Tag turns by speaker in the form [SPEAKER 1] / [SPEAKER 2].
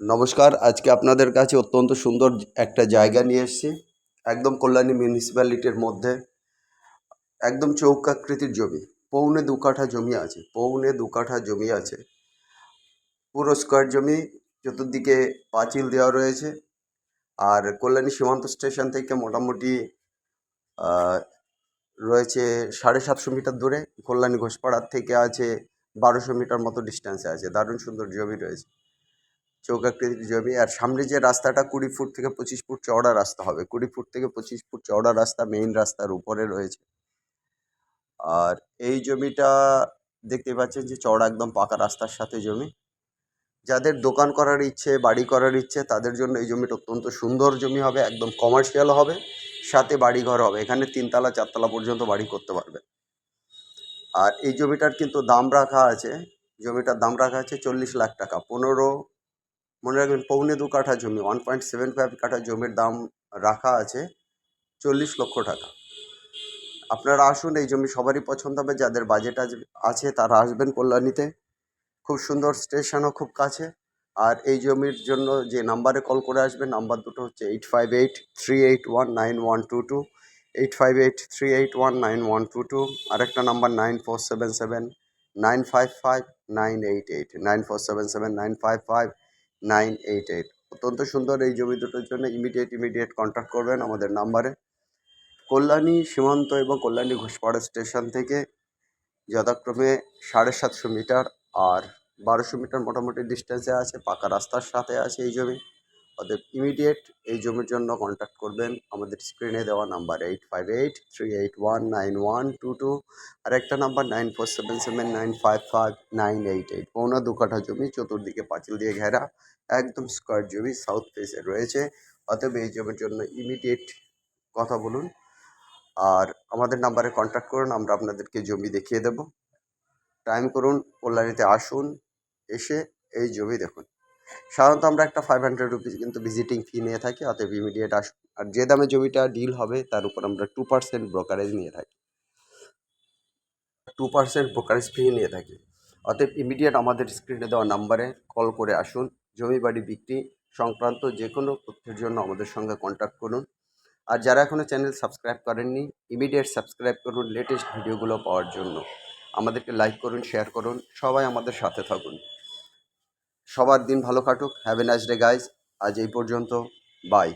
[SPEAKER 1] নমস্কার, আজকে আপনাদের কাছে অত্যন্ত সুন্দর একটা জায়গা নিয়ে এসেছি, একদম কল্যাণী মিউনিসিপ্যালিটির মধ্যে। একদম চৌকাকৃতির জমি, পৌনে দু কাঠা জমি আছে, পৌনে দু কাঠা জমি আছে। পুরো স্কোয়ার জমি, চতুর্দিকে পাঁচিল দেওয়া রয়েছে, আর কল্যাণী সীমান্ত স্টেশন থেকে মোটামুটি রয়েছে সাড়ে সাতশো মিটার দূরে, কল্যাণী ঘোষপাড়ার থেকে আছে বারোশো মিটার মতো ডিস্টেন্সে আছে। দারুণ সুন্দর জমি রয়েছে। চৌকাকৃতির জমি। আর সামনে যে রাস্তাটা কুড়ি ফুট থেকে পঁচিশ ফুট চওড়া রাস্তা হবে, কুড়ি ফুট থেকে পঁচিশ ফুট চওড়া রাস্তা মেইন রাস্তার উপরে রয়েছে। আর এই জমিটা দেখতে পাচ্ছেন যে চওড়া একদম পাকা রাস্তার সাথে জমি। যাদের দোকান করার ইচ্ছে, বাড়ি করার ইচ্ছে, তাদের জন্য এই জমিটা অত্যন্ত সুন্দর জমি হবে, একদম কমার্শিয়াল হবে, সাথে বাড়ি ঘর হবে। এখানে তিনতলা, চারতলা পর্যন্ত বাড়ি করতে পারবে আর এই জমিটার কিন্তু দাম রাখা আছে, জমিটার দাম রাখা আছে চল্লিশ লাখ টাকা। পনেরো মনে রাখবেন পৌনে দু কাঠা জমি ওয়ান পয়েন্ট সেভেন ফাইভ কাঠা জমির দাম রাখা আছে চল্লিশ লক্ষ টাকা। আপনারা আসুন, এই জমি সবারই পছন্দ হবে, যাদের বাজেট আছে তারা আসবেন কল্যাণীতে। খুব সুন্দর স্টেশনও খুব কাছে। আর এই জমির জন্য যে নাম্বারে কল করে আসবেন নাম্বার দুটো হচ্ছে eight five eight three eight one nine one two two eight five eight three eight one nine one two two আরেকটা number nine four seven seven nine five five nine eight eight nine four seven seven nine five five nine eight eight. অত্যন্ত সুন্দর এই জমি দুটোর জন্য immediate immediate contact করবেন আমাদের নাম্বারে কল্যাণী সীমান্ত এবং কল্যাণী ঘোষপাড়া স্টেশন থেকে যথাক্রমে সাড়ে সাতশো মিটার আর বারোশো মিটার মোটামুটি ডিস্টেন্সে আছে, পাকা রাস্তার সাথে আছে এই জমি। অতএব ইমিডিয়েট এই জমির জন্য কন্ট্যাক্ট করবেন। আমাদের স্ক্রিনে দেওয়া number eight five eight three eight one nine one two two আর একটা number nine four seven seven nine five five nine eight eight পৌনা দু কাঠা জমি চতুর্দিকে পাঁচিল দিয়ে ঘেরা, একদম স্কোয়ার জমি সাউথ ফেসে রয়েছে। অতএব এই জমির জন্য ইমিডিয়েট কথা বলুন। আর আমাদের নাম্বারে কন্ট্যাক্ট করুন, আমরা আপনাদেরকে জমি দেখিয়ে দেব। টাইম করুন কল্যাণীতে আসুন, এসে এই জমি দেখুন। সাধারণত আমরা একটা ফাইভ হান্ড্রেড রুপিস কিন্তু ভিজিটিং ফি নিয়ে থাকি, অতএব ইমিডিয়েট আসুন আর যে দামে জমিটা ডিল হবে তার উপর আমরা টু পার্সেন্ট ব্রোকারেজ নিয়ে থাকি। টু পার্সেন্ট ব্রোকারেজ ফি নিয়ে থাকি। অতএব ইমিডিয়েট আমাদের স্ক্রিনে দেওয়া নাম্বারে কল করে আসুন, জমি, বাড়ি বিক্রি সংক্রান্ত যে কোনো তথ্যের জন্য আমাদের সঙ্গে কন্ট্যাক্ট করুন। আর যারা এখনও চ্যানেল সাবস্ক্রাইব করেননি ইমিডিয়েট সাবস্ক্রাইব করুন লেটেস্ট ভিডিওগুলো পাওয়ার জন্য। আমাদেরকে লাইক করুন শেয়ার করুন, সবাই আমাদের সাথে থাকুন। সবার দিন ভালো কাটুক। Have a nice day guys আজ এই পর্যন্ত। বাই